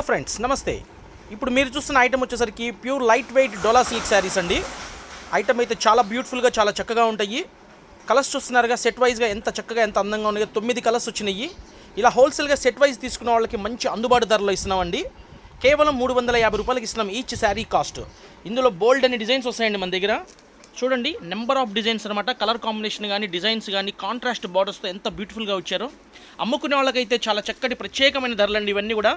Hello friends నమస్తే. ఇప్పుడు మీరు చూస్తున్న ఐటమ్ వచ్చేసరికి pure lightweight Dola silk saris అండి. ఐటమ్ అయితే చాలా బ్యూటిఫుల్గా చాలా చక్కగా ఉంటాయి. కలర్స్ చూస్తున్నారుగా సెట్ వైజ్గా ఎంత చక్కగా ఎంత అందంగా ఉన్నాయో. తొమ్మిది కలర్స్ వచ్చినాయి. ఇలా హోల్సేల్గా సెట్ వైజ్ తీసుకున్న వాళ్ళకి మంచి అందుబాటు ధరలో ఇస్తున్నామండి. కేవలం మూడు వందల యాభై రూపాయలకి ఇస్తున్నాం ఈచ్ శారీ కాస్ట్. ఇందులో బోల్డ్ అనే డిజైన్స్ వస్తాయండి మన దగ్గర. చూడండి నెంబర్ ఆఫ్ డిజైన్స్ అనమాట కలర్ కాంబినేషన్ కానీ డిజైన్స్ కానీ కాంట్రాస్ట్ బార్డర్స్తో ఎంత బ్యూటిఫుల్గా వచ్చారో. అమ్ముకునే వాళ్ళకైతే చాలా చక్కటి ప్రత్యేకమైన ధరలండి ఇవన్నీ కూడా.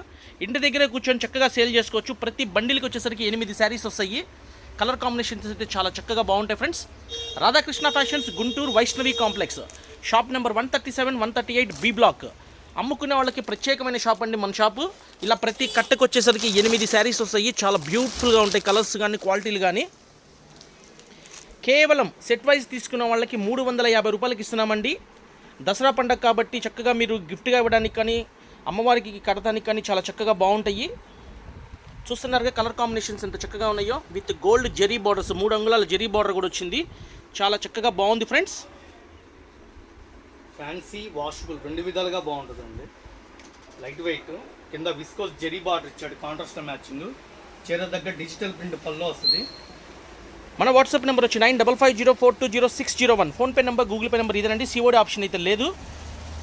ఇంటి దగ్గరే కూర్చొని చక్కగా సేల్ చేసుకోవచ్చు. ప్రతి బండిల్కి వచ్చేసరికి ఎనిమిది శారీస్ వస్తాయి. కలర్ కాంబినేషన్స్ అయితే చాలా చక్కగా బాగుంటాయి friends Radhakrishna fashions Guntur Vaishnavi complex. Shop number one thirty seven one thirty eight B block అమ్ముకునే వాళ్ళకి ప్రత్యేకమైన షాప్ అండి మన షాపు ఇలా ప్రతి కట్టకు వచ్చేసరికి ఎనిమిది శారీస్ వస్తాయి. చాలా బ్యూటిఫుల్గా ఉంటాయి కలర్స్ కానీ క్వాలిటీలు కానీ కేవలం సెట్ వైజ్ తీసుకున్న వాళ్ళకి మూడు వందల యాభై రూపాయలకి ఇస్తున్నామండి. దసరా పండగ కాబట్టి చక్కగా మీరు గిఫ్ట్గా ఇవ్వడానికి కానీ అమ్మవారికి కడటానికి కానీ చాలా చక్కగా బాగుంటాయి. చూస్తున్నారుగా కలర్ కాంబినేషన్స్ ఎంత చక్కగా ఉన్నాయో. విత్ గోల్డ్ జెరీ బార్డర్స్ మూడు అంగుళాల జెరీ బార్డర్ కూడా వచ్చింది. చాలా చక్కగా బాగుంది ఫ్రెండ్స్. ఫ్యాన్సీ వాషబుల్ రెండు విధాలుగా బాగుంటుందండి. లైట్ వెయిట్ కింద విస్కోస్ జెరీ బార్డర్ ఇచ్చాడు కాంట్రాస్ట్ మ్యాచింగ్ చీర దగ్గర డిజిటల్ ప్రింట్ పళ్ళు వస్తుంది. మన వాట్సాప్ నెంబర్ వచ్చి nine double five zero four two zero six zero one. PhonePe number Google Pay number ఇదేనండి. సిఓడి ఆప్షన్ అయితే లేదు.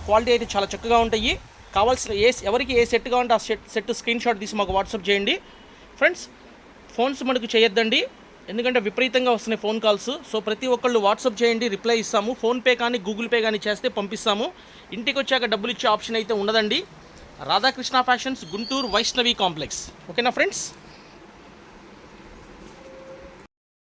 క్వాలిటీ అయితే చాలా చక్కగా ఉంటాయి. కావాల్సిన ఏ ఎవరికి ఏ సెట్ కావాలంటే ఆ సెట్ సెట్ స్క్రీన్ షాట్ తీసి మాకు వాట్సాప్ చేయండి. ఫ్రెండ్స్ ఫోన్స్ మనకు చేయొద్దండి. ఎందుకంటే విపరీతంగా వస్తున్నాయి ఫోన్ కాల్స్. సో ప్రతి ఒక్కళ్ళు వాట్సాప్ చేయండి రిప్లై ఇస్తాము. ఫోన్పే కానీ గూగుల్ పే కానీ చేస్తే పంపిస్తాము. ఇంటికి వచ్చాక డబ్బులు ఇచ్చే ఆప్షన్ అయితే ఉండదండి. Radhakrishna fashions Guntur Vaishnavi complex. ఓకేనా ఫ్రెండ్స్?